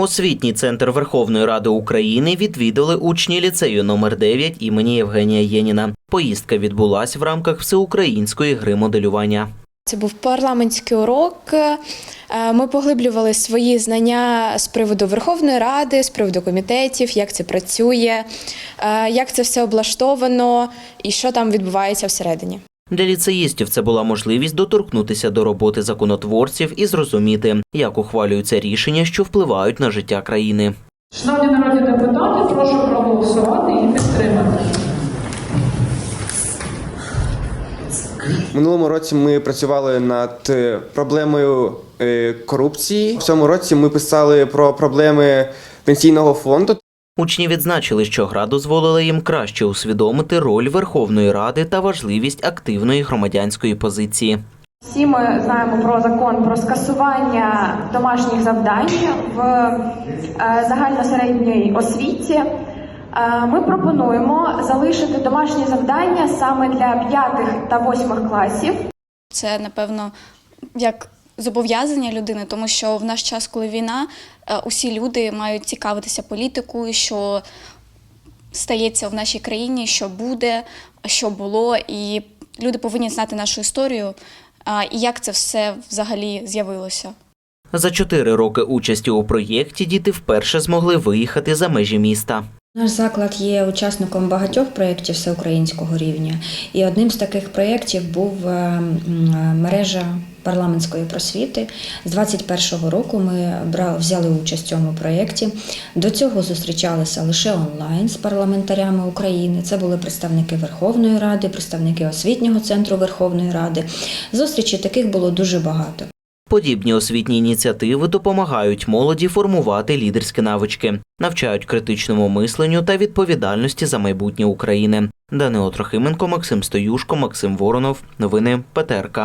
Освітній центр Верховної Ради України відвідали учні ліцею номер 9 імені Євгенія Єніна. Поїздка відбулась в рамках всеукраїнської гри моделювання. Це був парламентський урок. Е, Ми поглиблювали свої знання з приводу Верховної Ради, з приводу комітетів, як це працює, е, як це все облаштовано і що там відбувається всередині. Для ліцеїстів це була можливість доторкнутися до роботи законотворців і зрозуміти, як ухвалюються рішення, що впливають на життя країни. Шановні народні депутати, прошу проголосувати і підтримати. Минулому році ми працювали над е, проблемою е, корупції. В цьому році ми писали про проблеми пенсійного фонду. Учні відзначили, що гра дозволила їм краще усвідомити роль Верховної Ради та важливість активної громадянської позиції. Всі ми знаємо про закон про скасування домашніх завдань в е, загальносередньої освіті. Е, Ми пропонуємо залишити домашні завдання саме для п'ятих та восьмих класів. Це напевно як зобов'язання людини, тому що в наш час, коли війна, е, усі люди мають цікавитися політикою, що стається в нашій країні, що буде, що було, і люди повинні знати нашу історію і як це все взагалі з'явилося. За чотири роки участі у проєкті діти вперше змогли виїхати за межі міста. Наш заклад є учасником багатьох проєктів всеукраїнського рівня, і одним з таких проєктів був е, мережа парламентської просвіти. З 21-го року ми взяли участь в цьому проєкті. До цього зустрічалися лише онлайн з парламентарями України. Це були представники Верховної Ради, представники освітнього центру Верховної Ради. Зустрічей таких було дуже багато. Подібні освітні ініціативи допомагають молоді формувати лідерські навички, навчають критичному мисленню та відповідальності за майбутнє України. Данило Трохименко, Максим Стоюшко, Максим Воронов. Новини ПТРК.